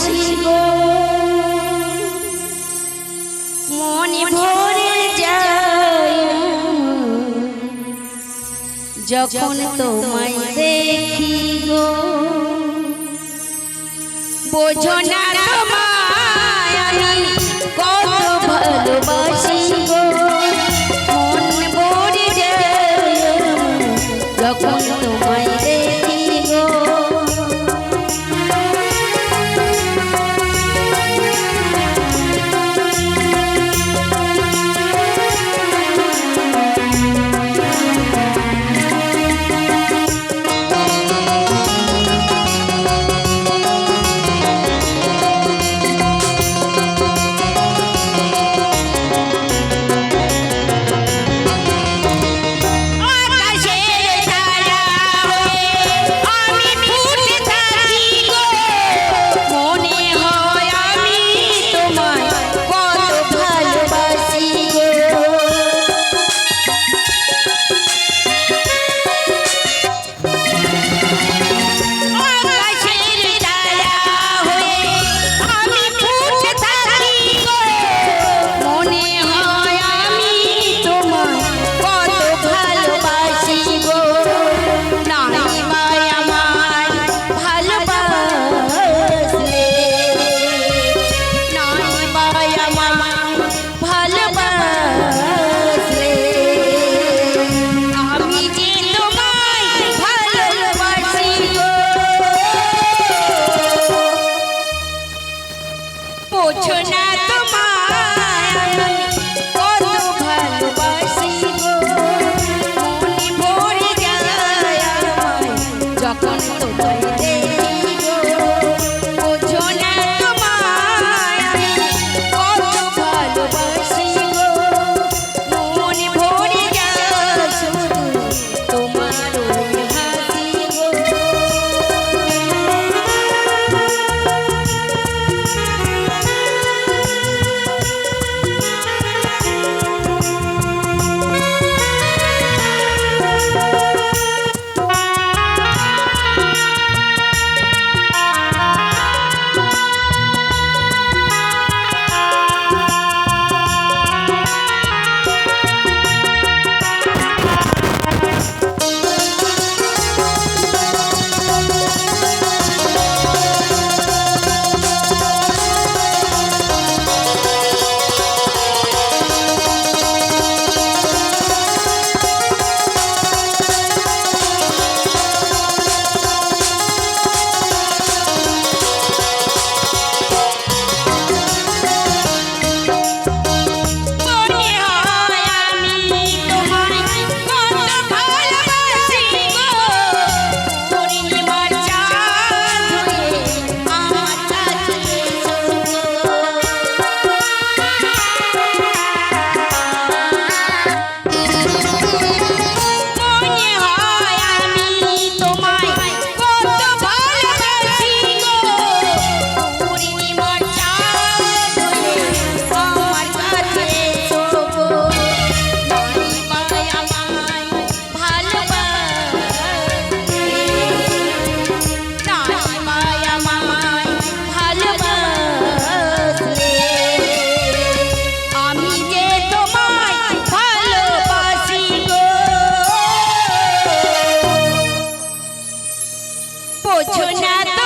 হাসি গো যখন তোমায় দেখি গো বোঝো না কত ভালোবাসি। ocho nada.